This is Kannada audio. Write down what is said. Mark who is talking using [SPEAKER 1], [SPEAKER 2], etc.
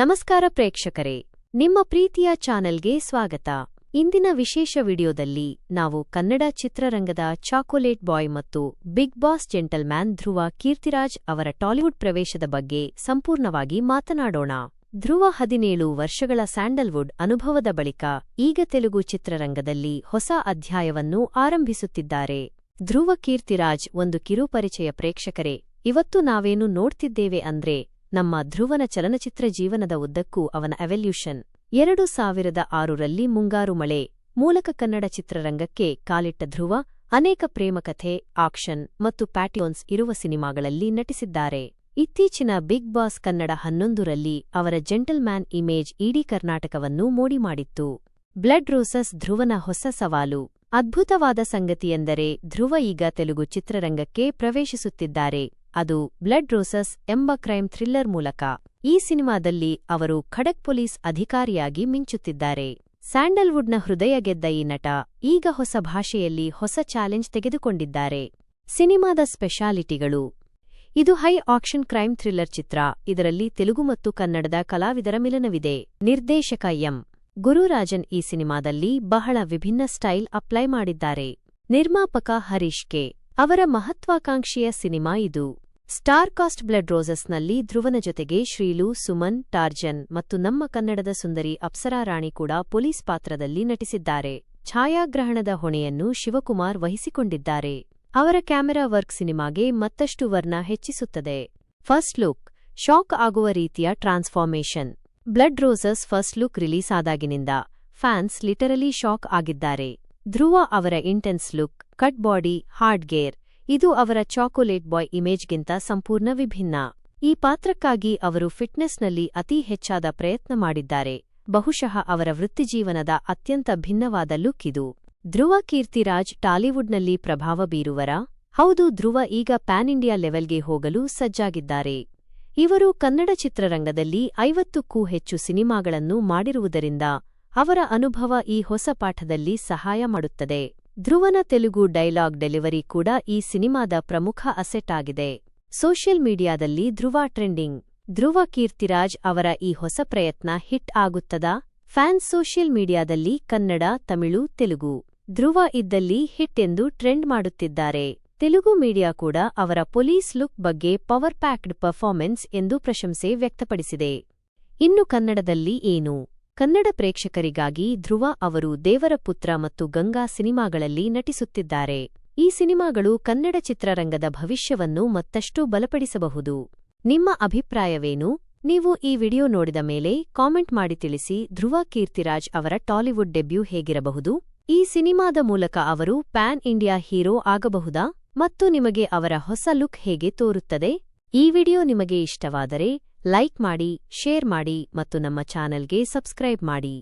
[SPEAKER 1] ನಮಸ್ಕಾರ ಪ್ರೇಕ್ಷಕರೇ, ನಿಮ್ಮ ಪ್ರೀತಿಯ ಚಾನೆಲ್ಗೆ ಸ್ವಾಗತ. ಇಂದಿನ ವಿಶೇಷ ವಿಡಿಯೋದಲ್ಲಿ ನಾವು ಕನ್ನಡ ಚಿತ್ರರಂಗದ ಚಾಕೊಲೇಟ್ ಬಾಯ್ ಮತ್ತು big boss gentleman Dhruva Keerthiraj ಅವರ ಟಾಲಿವುಡ್ ಪ್ರವೇಶದ ಬಗ್ಗೆ ಸಂಪೂರ್ಣವಾಗಿ ಮಾತನಾಡೋಣ. ಧ್ರುವ ಹದಿನೇಳು ವರ್ಷಗಳ ಸ್ಯಾಂಡಲ್ವುಡ್ ಅನುಭವದ ಬಳಿಕ ಈಗ ತೆಲುಗು ಚಿತ್ರರಂಗದಲ್ಲಿ ಹೊಸ ಅಧ್ಯಾಯವನ್ನು ಆರಂಭಿಸುತ್ತಿದ್ದಾರೆ. ಧ್ರುವ ಕೀರ್ತಿರಾಜ್ ಒಂದು ಕಿರುಪರಿಚಯ ಪ್ರೇಕ್ಷಕರೇ, ಇವತ್ತು ನಾವೇನು ನೋಡ್ತಿದ್ದೇವೆ ಅಂದ್ರೆ ನಮ್ಮ ಧ್ರುವನ ಚಲನಚಿತ್ರ ಜೀವನದ ಉದ್ದಕ್ಕೂ ಅವನ ಎವೆಲ್ಯೂಷನ್ ಎರಡು ಸಾವಿರದ ಆರರಲ್ಲಿ ಮುಂಗಾರು ಮಳೆ, ಮೂಲಕ ಕನ್ನಡ ಚಿತ್ರರಂಗಕ್ಕೆ ಕಾಲಿಟ್ಟ ಧ್ರುವ, ಅನೇಕ ಪ್ರೇಮಕಥೆ, ಆಕ್ಷನ್ ಮತ್ತು ಪ್ಯಾಟಿಯೋನ್ಸ್ ಇರುವ ಸಿನಿಮಾಗಳಲ್ಲಿ ನಟಿಸಿದ್ದಾರೆ. ಇತ್ತೀಚಿನ ಬಿಗ್ ಬಾಸ್ ಕನ್ನಡ ಹನ್ನೊಂದರಲ್ಲಿ ಅವರ ಜೆಂಟಲ್ಮ್ಯಾನ್ ಇಮೇಜ್ ಇಡೀ ಕರ್ನಾಟಕವನ್ನು ಮೋಡಿ ಮಾಡಿತ್ತು. ಬ್ಲಡ್ ರೋಸಸ್ ಧ್ರುವನ ಹೊಸ ಸವಾಲು. ಅದ್ಭುತವಾದ ಸಂಗತಿಯೆಂದರೆ ಧ್ರುವ ಈಗ ತೆಲುಗು ಚಿತ್ರರಂಗಕ್ಕೆ ಪ್ರವೇಶಿಸುತ್ತಿದ್ದಾರೆ. ಅದು ಬ್ಲಡ್ ರೋಸಸ್ ಎಂಬ ಕ್ರೈಮ್ ಥ್ರಿಲ್ಲರ್ ಮೂಲಕ. ಈ ಸಿನಿಮಾದಲ್ಲಿ ಅವರು ಖಡಕ್ ಪೊಲೀಸ್ ಅಧಿಕಾರಿಯಾಗಿ ಮಿಂಚುತ್ತಿದ್ದಾರೆ. ಸ್ಯಾಂಡಲ್ವುಡ್ನ ಹೃದಯ ಗೆದ್ದ ಈ ನಟ ಈಗ ಹೊಸ ಭಾಷೆಯಲ್ಲಿ ಹೊಸ ಚಾಲೆಂಜ್ ತೆಗೆದುಕೊಂಡಿದ್ದಾರೆ. ಸಿನಿಮಾದ ಸ್ಪೆಷಾಲಿಟಿಗಳು. ಇದು ಹೈ ಆಕ್ಷನ್ ಕ್ರೈಮ್ ಥ್ರಿಲ್ಲರ್ ಚಿತ್ರ. ಇದರಲ್ಲಿ ತೆಲುಗು ಮತ್ತು ಕನ್ನಡದ ಕಲಾವಿದರ ಮಿಲನವಿದೆ. ನಿರ್ದೇಶಕ ಎಂ. ಗುರುರಾಜನ್ ಈ ಸಿನಿಮಾದಲ್ಲಿ ಬಹಳ ವಿಭಿನ್ನ ಸ್ಟೈಲ್ ಅಪ್ಲೈ ಮಾಡಿದ್ದಾರೆ. ನಿರ್ಮಾಪಕ ಹರೀಶ್ ಕೆ. ಅವರ ಮಹತ್ವಾಕಾಂಕ್ಷೆಯ ಸಿನಿಮಾ ಇದು. ಸ್ಟಾರ್ ಕಾಸ್ಟ್ ಬ್ಲಡ್ ರೋಸಸ್ನಲ್ಲಿ ಧ್ರುವನ ಜೊತೆಗೆ ಶ್ರೀಲು, ಸುಮನ್, ಟಾರ್ಜನ್ ಮತ್ತು ನಮ್ಮ ಕನ್ನಡದ ಸುಂದರಿ ಅಪ್ಸರಾ ರಾಣಿ ಕೂಡ ಪೊಲೀಸ್ ಪಾತ್ರದಲ್ಲಿ ನಟಿಸಿದ್ದಾರೆ. ಛಾಯಾಗ್ರಹಣದ ಹೊಣೆಯನ್ನು ಶಿವಕುಮಾರ್ ವಹಿಸಿಕೊಂಡಿದ್ದಾರೆ. ಅವರ ಕ್ಯಾಮೆರಾ ವರ್ಕ್ ಸಿನಿಮಾಗೆ ಮತ್ತಷ್ಟು ವರ್ಣ ಹೆಚ್ಚಿಸುತ್ತದೆ. ಫಸ್ಟ್ ಲುಕ್, ಶಾಕ್ ಆಗುವ ರೀತಿಯ transformation. Blood roses first look release ಆದಾಗಿನಿಂದ fans literally shock ಆಗಿದ್ದಾರೆ. ಧ್ರುವ ಅವರ intense look, cut body, hard gear ಇದು ಅವರ ಚಾಕೊಲೇಟ್ ಬಾಯ್ ಇಮೇಜ್ಗಿಂತ ಸಂಪೂರ್ಣ ವಿಭಿನ್ನ. ಈ ಪಾತ್ರಕ್ಕಾಗಿ ಅವರು ಫಿಟ್ನೆಸ್ನಲ್ಲಿ ಅತೀ ಹೆಚ್ಚಾದ ಪ್ರಯತ್ನ ಮಾಡಿದ್ದಾರೆ. ಬಹುಶಃ ಅವರ ವೃತ್ತಿಜೀವನದ ಅತ್ಯಂತ ಭಿನ್ನವಾದ ಲುಕ್ ಇದು. ಧ್ರುವ ಕೀರ್ತಿರಾಜ್ ಟಾಲಿವುಡ್ನಲ್ಲಿ ಪ್ರಭಾವ ಬೀರುವರ? ಹೌದು, ಧ್ರುವ ಈಗ ಪ್ಯಾನ್ ಇಂಡಿಯಾ ಲೆವೆಲ್ಗೆ ಹೋಗಲು ಸಜ್ಜಾಗಿದ್ದಾರೆ. ಇವರು ಕನ್ನಡ ಚಿತ್ರರಂಗದಲ್ಲಿ ಐವತ್ತಕ್ಕೂ ಹೆಚ್ಚು ಸಿನಿಮಾಗಳನ್ನು ಮಾಡಿರುವುದರಿಂದ ಅವರ ಅನುಭವ ಈ ಹೊಸ ಪಾಠದಲ್ಲಿ ಸಹಾಯ ಮಾಡುತ್ತದೆ. ಧ್ರುವನ ತೆಲುಗು ಡೈಲಾಗ್ ಡೆಲಿವರಿ ಕೂಡ ಈ ಸಿನಿಮಾದ ಪ್ರಮುಖ ಅಸೆಟ್ ಆಗಿದೆ. ಸೋಷಿಯಲ್ ಮೀಡಿಯಾದಲ್ಲಿ ಧ್ರುವ ಟ್ರೆಂಡಿಂಗ್. ಧ್ರುವ ಕೀರ್ತಿರಾಜ್ ಅವರ ಈ ಹೊಸ ಪ್ರಯತ್ನ ಹಿಟ್ ಆಗುತ್ತದಾ? ಫ್ಯಾನ್ಸ್ ಸೋಷಿಯಲ್ ಮೀಡಿಯಾದಲ್ಲಿ ಕನ್ನಡ, ತಮಿಳು, ತೆಲುಗು. ಧ್ರುವ ಇದ್ದಲ್ಲಿ ಹಿಟ್ ಎಂದು ಟ್ರೆಂಡ್ ಮಾಡುತ್ತಿದ್ದಾರೆ. ತೆಲುಗು ಮೀಡಿಯಾ ಕೂಡ ಅವರ ಪೊಲೀಸ್ ಲುಕ್ ಬಗ್ಗೆ ಪವರ್ ಪ್ಯಾಕ್ಡ್ ಪರ್ಫಾರ್ಮೆನ್ಸ್ ಎಂದು ಪ್ರಶಂಸೆ ವ್ಯಕ್ತಪಡಿಸಿದೆ. ಇನ್ನು ಕನ್ನಡದಲ್ಲಿ ಏನು? ಕನ್ನಡ ಪ್ರೇಕ್ಷಕರಿಗಾಗಿ ಧ್ರುವ ಅವರು ದೇವರ ಪುತ್ರ ಮತ್ತು ಗಂಗಾ ಸಿನಿಮಾಗಳಲ್ಲಿ ನಟಿಸುತ್ತಿದ್ದಾರೆ. ಈ ಸಿನಿಮಾಗಳು ಕನ್ನಡ ಚಿತ್ರರಂಗದ ಭವಿಷ್ಯವನ್ನು ಮತ್ತಷ್ಟು ಬಲಪಡಿಸಬಹುದು. ನಿಮ್ಮ ಅಭಿಪ್ರಾಯವೇನು? ನೀವು ಈ ವಿಡಿಯೋ ನೋಡಿದ ಮೇಲೆ ಕಾಮೆಂಟ್ ಮಾಡಿ ತಿಳಿಸಿ. ಧ್ರುವ ಕೀರ್ತಿರಾಜ್ ಅವರ ಟಾಲಿವುಡ್ ಡೆಬ್ಯೂ ಹೇಗಿರಬಹುದು? ಈ ಸಿನಿಮಾದ ಮೂಲಕ ಅವರು ಪ್ಯಾನ್ ಇಂಡಿಯಾ ಹೀರೋ ಆಗಬಹುದಾ? ಮತ್ತು ನಿಮಗೆ ಅವರ ಹೊಸ ಲುಕ್ ಹೇಗೆ ತೋರುತ್ತದೆ? ಈ ವಿಡಿಯೋ ನಿಮಗೆ ಇಷ್ಟವಾದರೆ ಲೈಕ್ ಮಾಡಿ ಶೇರ್ ಮಾಡಿ ಮತ್ತು ನಮ್ಮ ಚಾನೆಲ್ಗೆ ಸಬ್ಸ್ಕ್ರೈಬ್ ಮಾಡಿ.